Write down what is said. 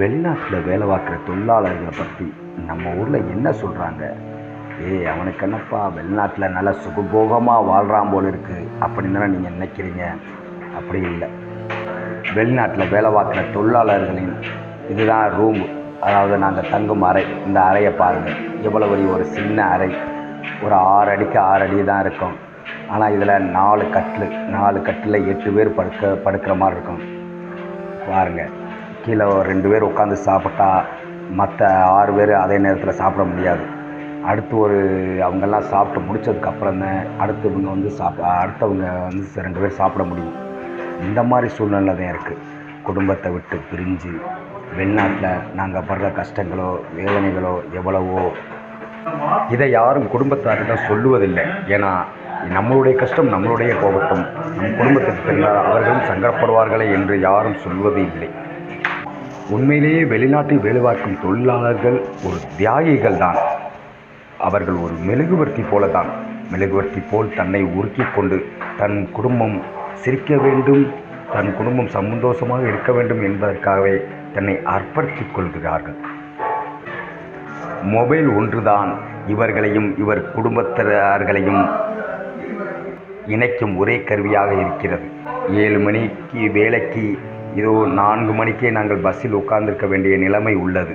வெளிநாட்டில் வேலை பார்க்குற தொழிலாளர்களை பற்றி நம்ம ஊரில் என்ன சொல்கிறாங்க ஏய் அவனுக்கு என்னப்பா வெளிநாட்டில் நல்லா சுகபோகமாக வாழ்கிறான் போல் இருக்குது அப்படின்னு தானே நீங்கள் நினைக்கிறீங்க? அப்படி இல்லை. வெளிநாட்டில் வேலை பார்க்குற தொழிலாளர்களின் இதுதான் ரூம் அதாவது நாங்கள் தங்கும் அறை. இந்த அறையை பாருங்கள் எவ்வளோ பெரிய ஒரு சின்ன அறை. ஒரு ஆறு அடிக்கு ஆறு அடி தான் இருக்கும். ஆனால் இதில் நாலு கட்டில். நாலு கட்டில் எட்டு பேர் படுக்க படுக்கிற மாதிரி இருக்கும். பாருங்கள் கீழே ரெண்டு பேர் உட்காந்து சாப்பிட்டா மற்ற ஆறு பேர் அதே நேரத்தில் சாப்பிட முடியாது. அடுத்து ஒரு அவங்கெல்லாம் சாப்பிட்டு முடித்ததுக்கப்புறம் தான் அடுத்தவங்க வந்து சாப்பிட அடுத்தவங்க வந்து ரெண்டு பேர் சாப்பிட முடியும். இந்த மாதிரி சூழ்நிலை தான் இருக்குது குடும்பத்தை விட்டு பிரிஞ்சு வெளிநாட்டில் நாங்கள் படுற கஷ்டங்களோ வேதனைகளோ எவ்வளவோ இதை யாரும் குடும்பத்தாரிடம் சொல்லுவதில்லை. ஏன்னா நம்மளுடைய கஷ்டம் நம்மளுடைய போகட்டும் நம் குடும்பத்துக்கு தெரிந்தால் அவர்களும் சங்கடப்படுவார்களே என்று யாரும் சொல்வது இல்லை. உண்மையிலேயே வெளிநாட்டில் வேலை பார்க்கும் தொழிலாளர்கள் ஒரு தியாகிகள் தான் அவர்கள் ஒரு மெழுகுவர்த்தி போல தான் மெழுகுவர்த்தி போல் தன்னை உருக்கி கொண்டு தன் குடும்பம் சிரிக்க வேண்டும் தன் குடும்பம் சந்தோஷமாக இருக்க வேண்டும் என்பதற்காகவே தன்னை அர்ப்பணித்துக் கொள்கிறார்கள். மொபைல் ஒன்றுதான் இவர்களையும் இவர் குடும்பத்தினர்களையும் இணைக்கும் ஒரே கருவியாக இருக்கிறது. ஏழு மணிக்கு வேலைக்கு இதோ நான்கு மணிக்கே நாங்கள் பஸ்ஸில் உட்கார்ந்திருக்க வேண்டிய நிலைமை உள்ளது.